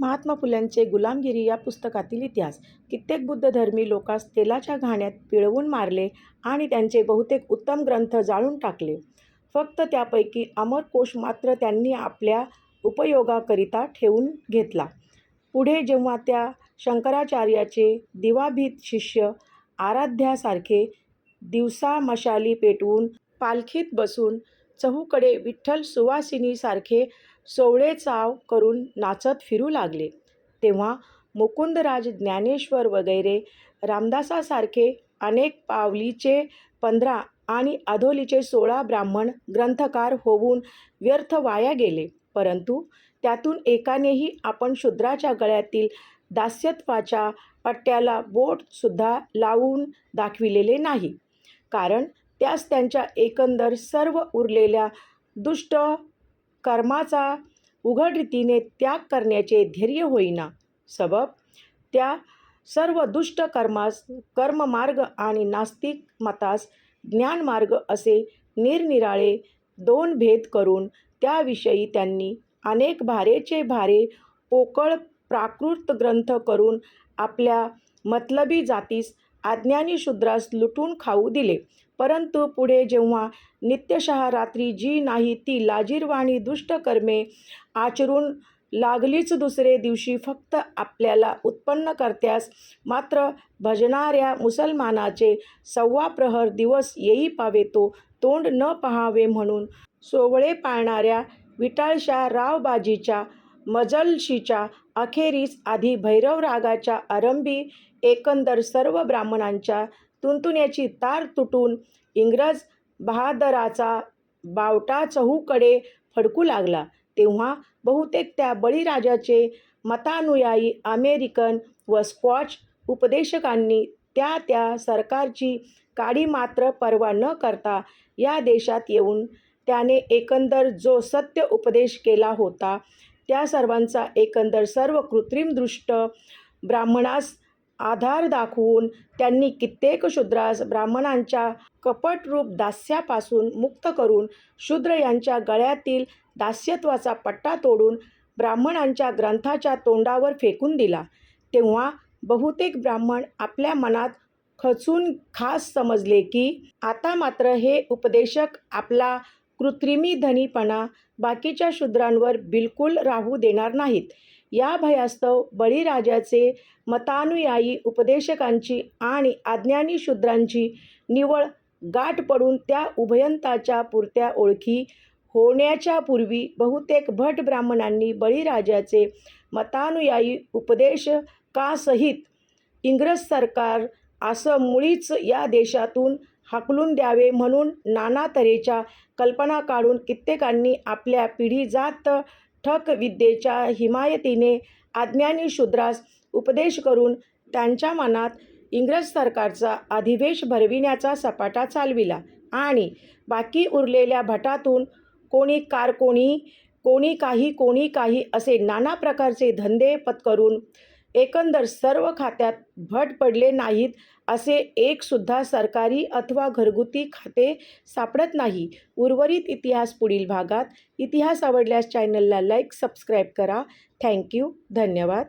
महात्मा फुल्यांचे गुलामगिरी या पुस्तकातील इतिहास कित्येक बुद्धधर्मी लोकास तेलाच्या घाण्यात पिळवून मारले आणि त्यांचे बहुतेक उत्तम ग्रंथ जाळून टाकले. फक्त त्यापैकी अमरकोश मात्र त्यांनी आपल्या उपयोगाकरिता ठेवून घेतला. पुढे जेव्हा त्या शंकराचार्याचे दिवाभीत शिष्य आराध्यासारखे दिवसा मशाली पेटवून पालखीत बसून चहूकडे विठ्ठल सुवासिनीसारखे सोवळे चाव करून नाचत फिरू लागले, तेव्हा मुकुंदराज ज्ञानेश्वर वगैरे रामदासासारखे अनेक पावलीचे पंधरा आणि अधोलीचे सोळा ब्राह्मण ग्रंथकार होऊन व्यर्थ वाया गेले. परंतु त्यातून एकानेही आपण शूद्राच्या गळ्यातील दास्यत्वाच्या पट्ट्याला बोटसुद्धा लावून दाखविलेले नाही, कारण त्यास त्यांच्या एकंदर सर्व उरलेल्या दुष्ट कर्माचा उघड रीतीने त्याग करण्याचे धैर्य होईना. सबब त्या सर्व दुष्ट कर्मास कर्ममार्ग आणि नास्तिक मतास ज्ञानमार्ग असे निरनिराळे दोन भेद करून त्याविषयी त्यांनी अनेक भारेचे भारे पोकळ प्राकृत ग्रंथ करून आपल्या मतलबी जातीस अज्ञानी शूद्रास लुटून खाऊ दिले. परंतु पुढे जेव्हा नित्यशः रात्री जी नाही ती लाजिरवाणी दुष्ट कर्मे आचरून लागलीच दुसरे दिवशी फक्त आपल्याला उत्पन्न करत्यास मात्र भजणाऱ्या मुसलमानाचे सव्वा प्रहर दिवस येई पावेतो तोंड न पहावे म्हणून सोवळे पाळणाऱ्या विटाळशा रावबाजीच्या मजलशीच्या अखेरीस आधी भैरवरागाच्या आरंभी एकंदर सर्व ब्राह्मणांच्या तुणतुण्याची तार तुटून इंग्रज बहादराचा बावटा चहूकडे फडकू लागला, तेव्हा बहुतेक त्या बळीराजाचे मतानुयायी अमेरिकन व स्कॉच उपदेशकांनी त्या त्या सरकारची काडी मात्र पर्वा न करता या देशात येऊन त्याने एकंदर जो सत्य उपदेश केला होता, त्या सर्वांचा एकंदर सर्व कृत्रिमदृष्ट ब्राह्मणास आधार दाखवून त्यांनी कित्येक शूद्रास ब्राह्मणांच्या कपटरूप दास्यापासून मुक्त करून शूद्र यांच्या गळ्यातील दास्यत्वाचा पट्टा तोडून ब्राह्मणांच्या ग्रंथाच्या तोंडावर फेकून दिला. तेव्हा बहुतेक ब्राह्मण आपल्या मनात खचून खास समजले की, आता मात्र हे उपदेशक आपला कृत्रिमी धनीपणा बाकीच्या शूद्रांवर बिलकुल राहू देणार नाहीत. या भयास्तव बळीराजाचे मतानुयायी उपदेशकांची आणि आज्ञानी शूद्रांची निवळ गाठ पडून त्या उभयंताच्या पुरत्या ओळखी होण्याच्या पूर्वी बहुतेक भट ब्राह्मणांनी बळीराजाचे मतानुयायी उपदेशकासहित इंग्रज सरकार असं मुळीच या देशातून हाकलून द्यावे म्हणून नाना तऱ्हेच्या कल्पना काढून कित्येकांनी आपल्या पिढी जात ठक विद्येच्या हिमायतीने आज्ञानी शूद्रास उपदेश करून त्यांच्या मनात इंग्रज सरकारचा अधिवेश भरविण्याचा सपाटा चालविला आणि बाकी उरलेल्या भटातून कोणी कारकोणी, कोणी काही, कोणी काही असे नाना प्रकारचे धंदे पत्करून एकंदर सर्व खात्यात भट पडले नाहीत असे एकसुद्धा सरकारी अथवा घरगुती खाते सापडत नाही. उर्वरित इतिहास पुढील भागात. इतिहास आवडल्यास चॅनलला लाईक, सबस्क्राईब करा. थँक्यू धन्यवाद.